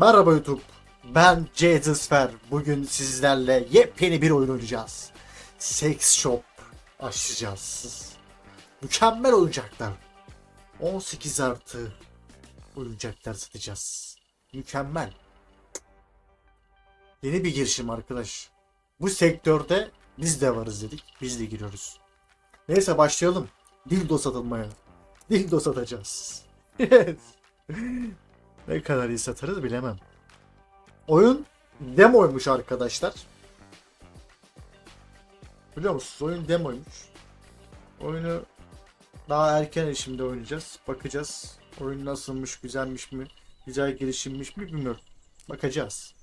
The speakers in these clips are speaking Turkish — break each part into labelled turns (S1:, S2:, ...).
S1: Merhaba YouTube. Ben Jezusfer. Bugün sizlerle yepyeni bir oyun oynayacağız. Sex Shop açacağız. Mükemmel oyuncaklar. 18 artı oyuncaklar satacağız. Mükemmel. Yeni bir girişim arkadaş. Bu sektörde biz de varız dedik. Biz de giriyoruz. Neyse başlayalım. Dildo satılmaya. Dildo satacağız. Ne kadar iyi satarız bilemem. Oyun demoymuş arkadaşlar. Biliyor musunuz? Oyun demoymuş. Oyunu daha erken erişimde oynayacağız. Bakacağız. Oyun nasılmış, güzelmiş mi, güzel gelişimmiş mi bilmiyorum. Bakacağız.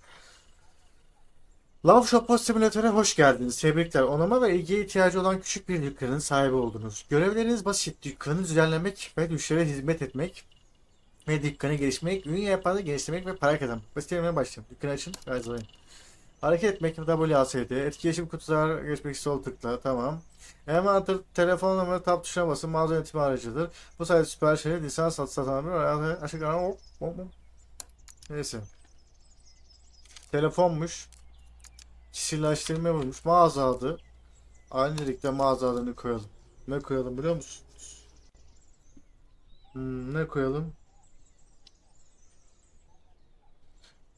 S1: Love Shop Simülatör'e hoş geldiniz. Tebrikler. Onama ve ilgiye ihtiyacı olan küçük bir dükkanın sahibi oldunuz. Görevleriniz basit. Dükkanı düzenlemek ve müşterilere hizmet etmek ve dükkanı geliştirmek, ürün yapanı geliştirmek ve para kazanmak. Basit yerimeye başlayalım. Dükkanı açın. Gazolayın. Hareket etmek WASD. Etkileşim kutular geçmek sol tıkla. Tamam. Hemen telefon numarası tap tuşuna basın. Mağaza yönetimi aracıdır. Bu sayede süper şeyler lisans satış satanlar. Aşık hop hop hop. Neyse. Telefonmuş. Kişileştirme bulmuş. Mağaza adı. Aynı ligde mağaza adını koyalım. Ne koyalım biliyor musunuz? Hmm, ne koyalım?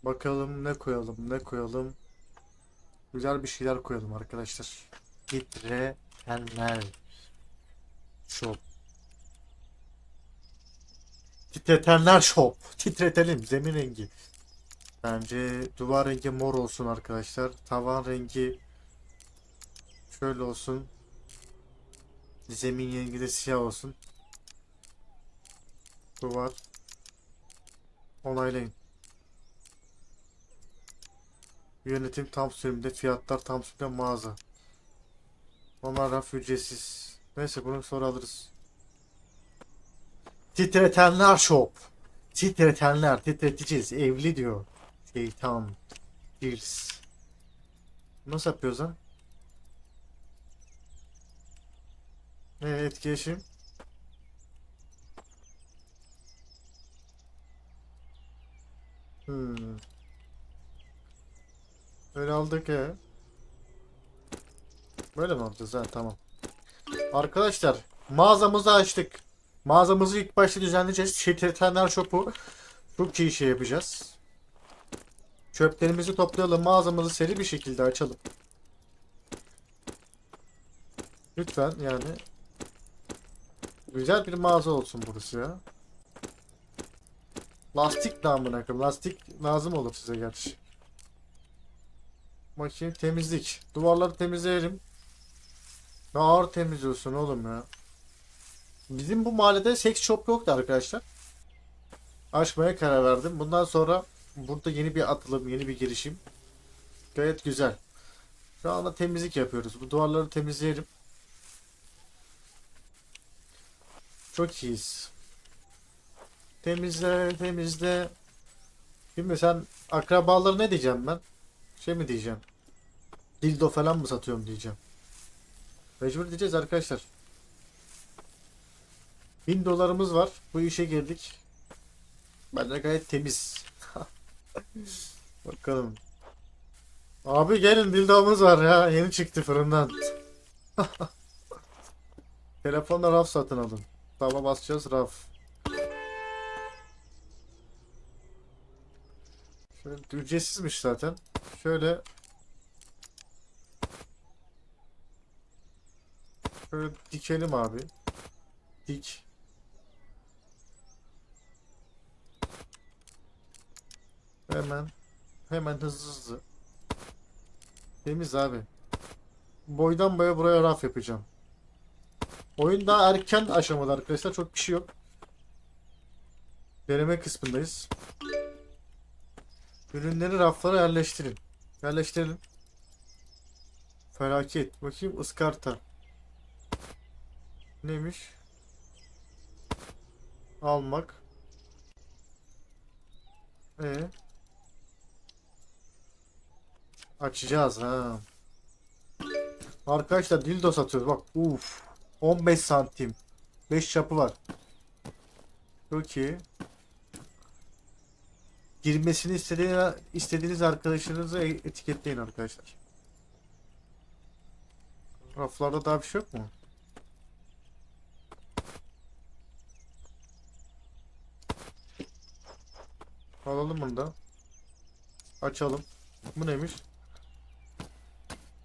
S1: Bakalım ne koyalım, ne koyalım. Güzel bir şeyler koyalım arkadaşlar. Titretenler. Shop. Titretenler shop. Titretelim zemin rengi. Bence duvar rengi mor olsun arkadaşlar. Tavan rengi şöyle olsun. Zemin rengi de siyah olsun. Duvar. Onaylayın. Yönetim tam sürümde, fiyatlar tam sürümde mağaza. Onlar raf ücretsiz. Neyse bunu sonra alırız. Titretenler shop. Titretenler, titreteceğiz. Evli diyor. Şey tam. Deals. Nasıl yapıyoruz lan? Evet etkileşim. Hmm. Öyle aldık ya. Böyle mi alacağız? Ha tamam. Arkadaşlar mağazamızı açtık. Mağazamızı ilk başta düzenleyeceğiz. Şirketenler şopu çok iyi şey yapacağız. Çöplerimizi toplayalım. Mağazamızı seri bir şekilde açalım. Lütfen yani. Güzel bir mağaza olsun burası ya. Lastik namına koyayım. Lastik lazım olur size gerçi. Bakayım temizlik. Duvarları temizleyelim. Ne ağır temizliyorsun oğlum ya. Bizim bu mahallede seks shop yoktu arkadaşlar. Açmaya karar verdim. Bundan sonra burada yeni bir atılım, yeni bir girişim. Gayet güzel. Şu anda temizlik yapıyoruz. Bu duvarları temizleyelim. Çok iyiyiz. Temizle, temizle. Şimdi sen akrabaları ne diyeceğim ben? Şey mi diyeceğim? Dildo falan mı satıyorum diyeceğim. Mecbur diyeceğiz arkadaşlar. 1000 dolarımız var. Bu işe girdik. Bence gayet temiz. Bakalım. Abi gelin dildomuz var ya. Yeni çıktı fırından. Telefonla raf satın alın. Tamam basacağız raf. Ücretsizmiş zaten. Şöyle Şöyle dikelim abi. Dik. Hemen. Hemen hızlı hızlı. Temiz abi. Boydan boya buraya raf yapacağım. Oyun daha erken aşamada arkadaşlar. Çok bir şey yok. Deneme kısmındayız. Ürünleri raflara yerleştirin. Yerleştirelim. Felaket. Bakayım ıskarta. Neymiş? Almak. E Açacağız ha. Arkadaşlar dildo satıyoruz bak. Uf. 15 santim. 5 çapı var. Çok. Girmesini istediğiniz, arkadaşınızı e- etiketleyin arkadaşlar. Raflarda daha bir şey yok mu? Alalım bunu da. Açalım. Bu neymiş?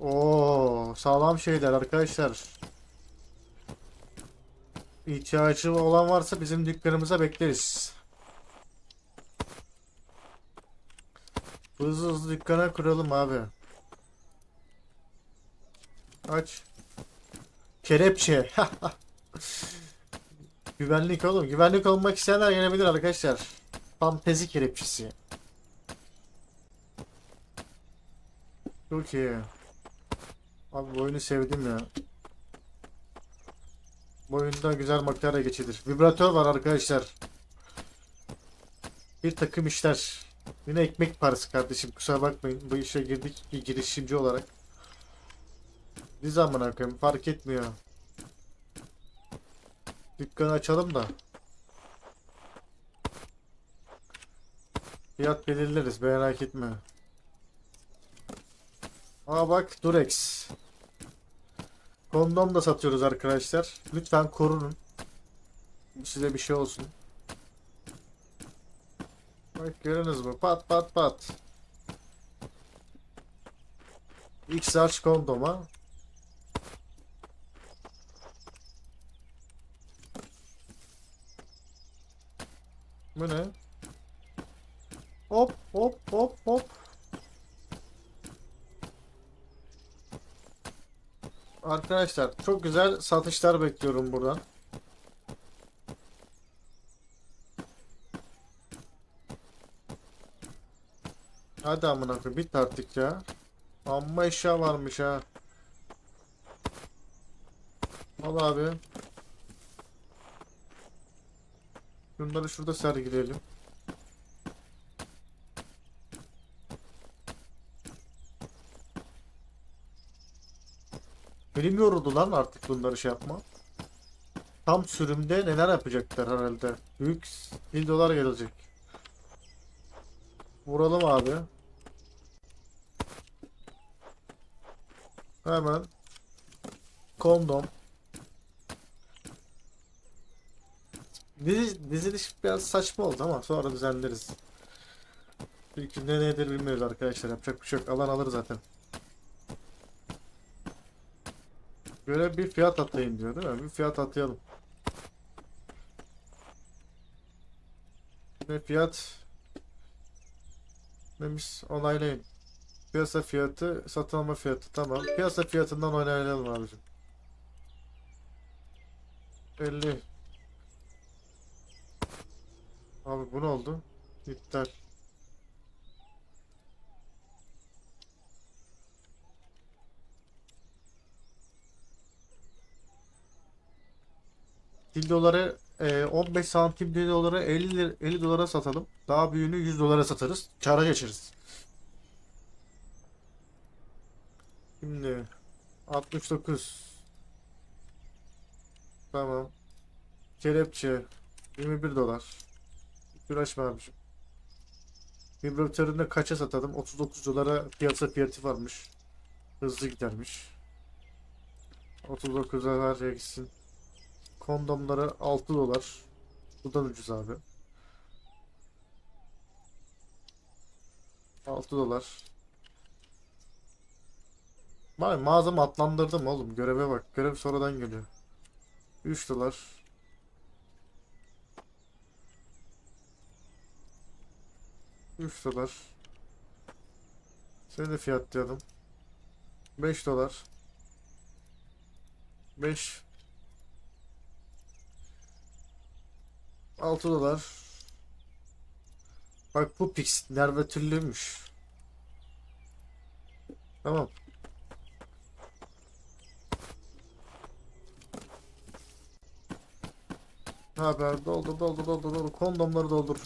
S1: Oo, sağlam şeyler arkadaşlar. İhtiyacı olan varsa bizim dükkanımıza bekleriz. Hızlı hızlı dükkana kuralım abi. Aç. Kelepçe. Güvenlik oğlum. Güvenlik olmak isteyenler gelebilir arkadaşlar. Fantezi kelepçesi. Çok iyi. Abi bu oyunu sevdim ya. Bu oyunda güzel makara geçilir. Vibratör var arkadaşlar. Bir takım işler. Yine ekmek parası kardeşim. Kusura bakmayın. Bu işe girdik girişimci olarak. Bir zaman koyayım. Fark etmiyor. Dükkanı açalım da. Fiyat belirleriz. Merak etme. Aa bak Durex. Kondom da satıyoruz arkadaşlar. Lütfen korunun. Size bir şey olsun. Bak görünüz mü? Pat pat pat. X large kondoma. Bu ne? Hop hop hop hop. Arkadaşlar çok güzel satışlar bekliyorum buradan. Hadi amına koyayım bit artık ya. Amma eşya varmış ha. Al abi. Bunları şurada sergileyelim. Benim yoruldu lan artık bunları şey yapma. Tam sürümde neler yapacaklar herhalde. Büyük dolar gelecek. Vuralım abi. Hemen. Kondom. Dizi, diziliş biraz saçma oldu ama sonra düzenleriz. Çünkü ne nedir bilmiyoruz arkadaşlar. Yapacak bir şey yok. Alan alır zaten. Göre bir fiyat atayın diyor değil mi? Bir fiyat atayalım. Ne fiyat? Neymiş? Onaylayın. Piyasa fiyatı, satın alma fiyatı. Tamam. Piyasa fiyatından onaylayalım abicim. 50. Abi bu ne oldu? İptal. Dildoları e, 15 santim dildoları 50 lir- 50 dolara satalım. Daha büyüğünü 100 dolara satarız. Kâra geçeriz. Şimdi 69 Tamam. Kelepçe 21 dolar. Uğraşma abicim. Vibratörünü de kaça satalım? 39 dolara piyasa fiyatı varmış. Hızlı gidermiş. 39 dolar gitsin. Kondomları 6 dolar. Buradan ucuz abi. 6 dolar. Vay mağazamı atlandırdım oğlum. Göreve bak. Görev sonradan geliyor. 3 dolar. Üç dolar. Seni de fiyatlayalım. 5 dolar. 5 6 dolar. Bak bu pix nervatürlüymüş. Tamam. Haber doldur doldur doldur doldur. Kondomları doldur.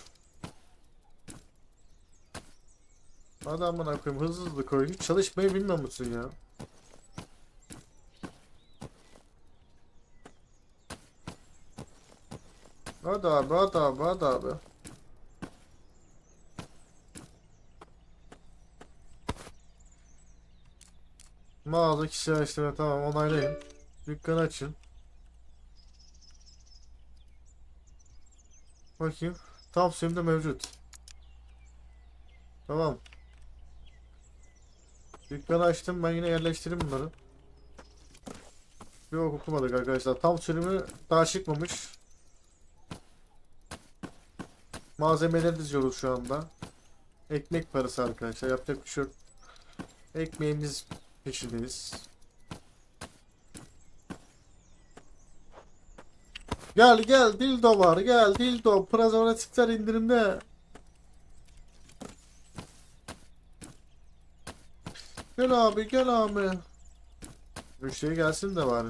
S1: Hadi amına koyayım hızlı hızlı koy. Hiç çalışmayı bilmiyor musun ya? Hadi abi hadi abi hadi abi. Mağaza kişi açtı tamam onaylayın. Dükkanı açın. Bakayım. Tam sürümde mevcut. Tamam. Dükkanı açtım ben yine yerleştireyim bunları. Yok okumadık arkadaşlar. Tam sürümü daha çıkmamış. Malzemeleri diziyoruz şu anda. Ekmek parası arkadaşlar. Yapacak bir şey yok. Ekmeğimiz peşindeyiz. Gel gel dildo var gel dildo prezervatifler indirimde. Gel abi gel abi. Müşteri gelsin de bari.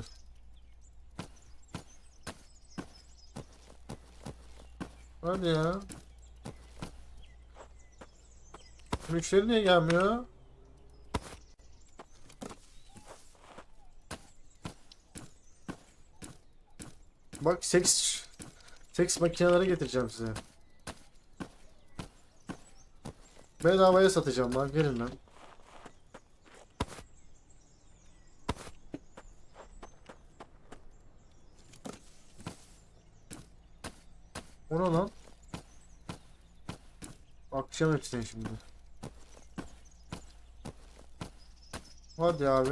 S1: Hadi ya. Müşteri niye gelmiyor? Bak seks seks makineleri getireceğim size. Bedavaya satacağım lan gelin lan. O ne lan? Bakacağım hepsine şimdi. Hadi abi.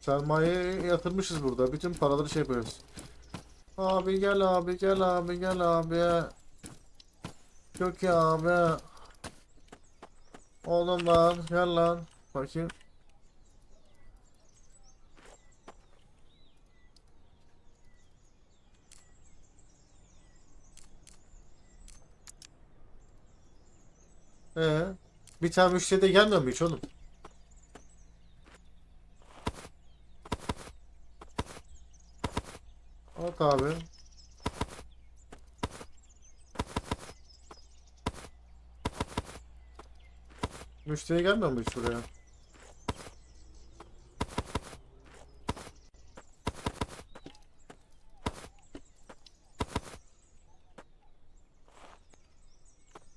S1: Sermaye yatırmışız burada. Bütün paraları şey yapıyoruz. Abi gel abi gel abi gel abi. Çok ya abi. Oğlum lan gel lan. Bakayım. Ee, bir tane müşteri de gelmiyor mu hiç oğlum? At abi. Müşteri gelmiyor mu hiç buraya?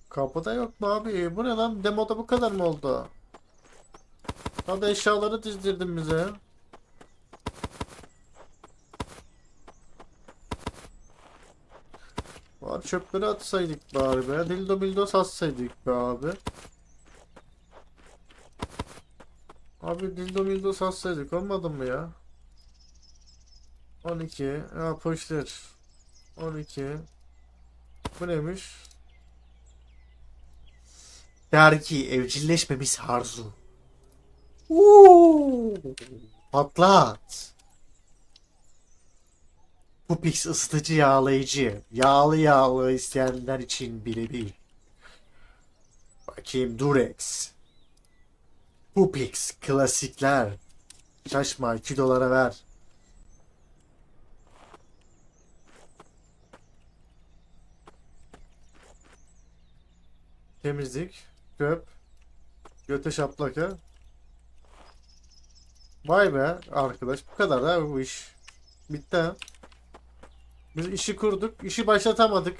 S1: Kapıda yok mu abi? Bu ne lan? Demoda bu kadar mı oldu? Hadi eşyaları dizdirdin bize. Çöpleri atsaydık bari be. Dildo bildo satsaydık be abi. Abi dildo bildo satsaydık olmadı mı ya? 12. Ya poşter. 12. Bu neymiş? Dergi evcilleşmemiş arzu. Uuu. Patlat. Bu pix ısıtıcı yağlayıcı. Yağlı yağlı isteyenler için birebir. Bakayım Durex. Bu pix klasikler. Şaşma 2 dolara ver. Temizlik, çöp, göte şaplaka. Vay be arkadaş bu kadar da bu iş. Bitti ha. Biz işi kurduk, işi başlatamadık.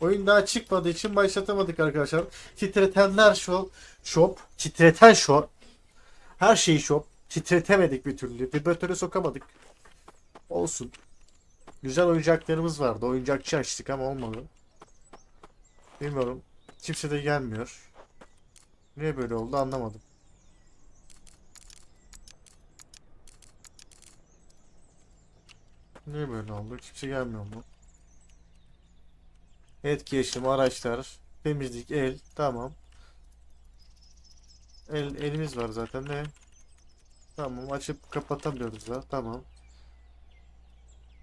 S1: Oyun daha çıkmadığı için başlatamadık arkadaşlar. Titretenler shop, shop, titreten shop. Her şeyi shop. Titretemedik bir türlü. Vibratörü sokamadık. Olsun. Güzel oyuncaklarımız vardı. Oyuncakçı açtık ama olmadı. Bilmiyorum. Kimse de gelmiyor. Niye böyle oldu anlamadım. Niye böyle oldu? Kimse gelmiyor mu? Etkileşim, araçlar, temizlik, el. Tamam. El, elimiz var zaten ne? Tamam açıp kapatamıyoruz da. Tamam.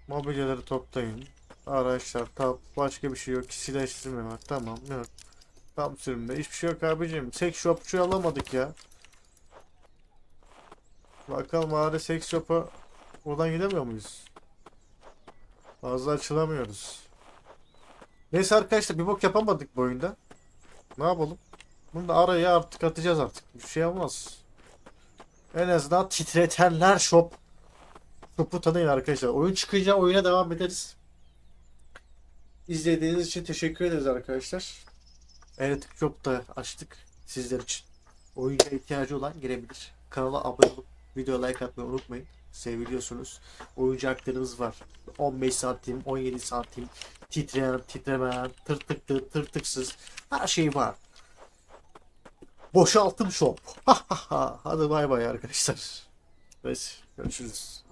S1: Mobilyaları toplayın. Araçlar, tap, başka bir şey yok. Kişileştirme var. Tamam, yok. Tam sürümde. Hiçbir şey yok abicim. Sex shopçu alamadık ya. Bakalım bari sex shop'a buradan gidemiyor muyuz? Fazla açılamıyoruz. Neyse arkadaşlar bir bok yapamadık bu oyunda. Ne yapalım? Bunu da araya artık atacağız artık. Bir şey olmaz. En azından titretenler shop. Shop'u tanıyın arkadaşlar. Oyun çıkınca oyuna devam ederiz. İzlediğiniz için teşekkür ederiz arkadaşlar. Erotik Shop da açtık sizler için. Oyuncuya ihtiyacı olan girebilir. Kanala abone olup video like atmayı unutmayın. Seviliyorsunuz. Oyuncaklarımız var. 15 santim, 17 santim, titreyen, titremeyen, tırtıklı, tırtıksız her şey var. Boşaltım shop. Hadi bay bay arkadaşlar. Evet, görüşürüz.